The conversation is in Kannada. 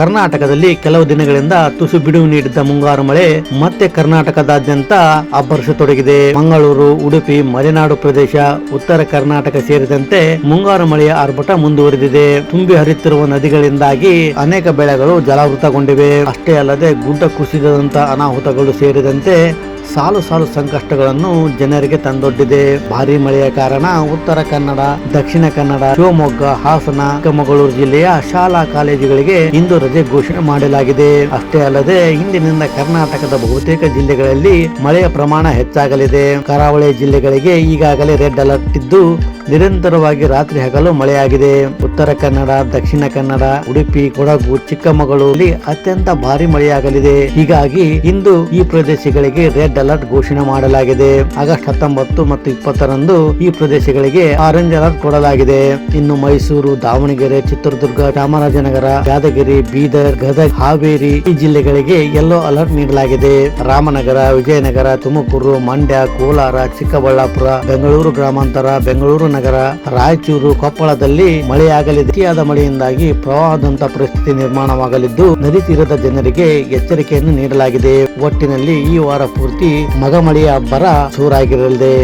ಕರ್ನಾಟಕದಲ್ಲಿ ಕೆಲವು ದಿನಗಳಿಂದ ತುಸು ಬಿಡುವು ನೀಡಿದ್ದ ಮುಂಗಾರು ಮಳೆ ಮತ್ತೆ ಕರ್ನಾಟಕದಾದ್ಯಂತ ಅಬ್ಬರಿಸತೊಡಗಿದೆ ಮಂಗಳೂರು, ಉಡುಪಿ, ಮಲೆನಾಡು ಪ್ರದೇಶ, ಉತ್ತರ ಕರ್ನಾಟಕ ಸೇರಿದಂತೆ ಮುಂಗಾರು ಮಳೆಯ ಆರ್ಭಟ ಮುಂದುವರೆದಿದೆ. ತುಂಬಿ ಹರಿಯುತ್ತಿರುವ ನದಿಗಳಿಂದಾಗಿ ಅನೇಕ ಬೆಳೆಗಳು ಜಲಾವೃತಗೊಂಡಿವೆ. ಅಷ್ಟೇ ಅಲ್ಲದೆ ಗುಡ್ಡ ಕುಸಿದಂತ ಅನಾಹುತಗಳು ಸೇರಿದಂತೆ ಸಾಲು ಸಾಲು ಸಂಕಷ್ಟಗಳನ್ನು ಜನರಿಗೆ ತಂದೊಡ್ಡಿದೆ. ಭಾರಿ ಮಳೆಯ ಕಾರಣ ಉತ್ತರ ಕನ್ನಡ, ದಕ್ಷಿಣ ಕನ್ನಡ, ಶಿವಮೊಗ್ಗ, ಹಾಸನ, ಚಿಕ್ಕಮಗಳೂರು ಜಿಲ್ಲೆಯ ಶಾಲಾ ಕಾಲೇಜುಗಳಿಗೆ ಇಂದು ರಜೆ ಘೋಷಣೆ ಮಾಡಲಾಗಿದೆ. ಅಷ್ಟೇ ಅಲ್ಲದೆ ಇಂದಿನಿಂದ ಕರ್ನಾಟಕದ ಬಹುತೇಕ ಜಿಲ್ಲೆಗಳಲ್ಲಿ ಮಳೆಯ ಪ್ರಮಾಣ ಹೆಚ್ಚಾಗಲಿದೆ. ಕರಾವಳಿ ಜಿಲ್ಲೆಗಳಿಗೆ ಈಗಾಗಲೇ ರೆಡ್ ಅಲರ್ಟ್ ಇದ್ದು ನಿರಂತರವಾಗಿ ರಾತ್ರಿ ಹಗಲು ಮಳೆಯಾಗಿದೆ. ಉತ್ತರ ಕನ್ನಡ, ದಕ್ಷಿಣ ಕನ್ನಡ, ಉಡುಪಿ, ಕೊಡಗು, ಚಿಕ್ಕಮಗಳೂರಲ್ಲಿ ಅತ್ಯಂತ ಭಾರಿ ಮಳೆಯಾಗಲಿದೆ. ಹೀಗಾಗಿ ಇಂದು ಈ ಪ್ರದೇಶಗಳಿಗೆ ರೆಡ್ ಅಲರ್ಟ್ ಘೋಷಣೆ ಮಾಡಲಾಗಿದೆ. ಆಗಸ್ಟ್ ಹತ್ತೊಂಬತ್ತು ಮತ್ತು ಇಪ್ಪತ್ತರಂದು ಈ ಪ್ರದೇಶಗಳಿಗೆ ಆರೆಂಜ್ ಅಲರ್ಟ್ ಕೊಡಲಾಗಿದೆ. ಇನ್ನು ಮೈಸೂರು, ದಾವಣಗೆರೆ, ಚಿತ್ರದುರ್ಗ, ಚಾಮರಾಜನಗರ, ಯಾದಗಿರಿ, ಬೀದರ್, ಗದಗ, ಹಾವೇರಿ ಈ ಜಿಲ್ಲೆಗಳಿಗೆ ಯೆಲ್ಲೋ ಅಲರ್ಟ್ ನೀಡಲಾಗಿದೆ. ರಾಮನಗರ, ವಿಜಯನಗರ, ತುಮಕೂರು, ಮಂಡ್ಯ, ಕೋಲಾರ, ಚಿಕ್ಕಬಳ್ಳಾಪುರ, ಬೆಂಗಳೂರು ಗ್ರಾಮಾಂತರ, ಬೆಂಗಳೂರು ನಗರ, ರಾಯಚೂರು, ಕೊಪ್ಪಳದಲ್ಲಿ ಮಳೆಯಾಗಲಿದೆ. ಅತಿಯಾದ ಮಳೆಯಿಂದಾಗಿ ಪ್ರವಾಹದಂತ ಪರಿಸ್ಥಿತಿ ನಿರ್ಮಾಣವಾಗಲಿದ್ದು, ನದಿ ತೀರದ ಜನರಿಗೆ ಎಚ್ಚರಿಕೆಯನ್ನು ನೀಡಲಾಗಿದೆ. ಒಟ್ಟಿನಲ್ಲಿ ಈ ವಾರ ಪೂರ್ತಿ ಮಗಮಳೆಯ ಬರ ಜೋರಾಗಿರಲಿದೆ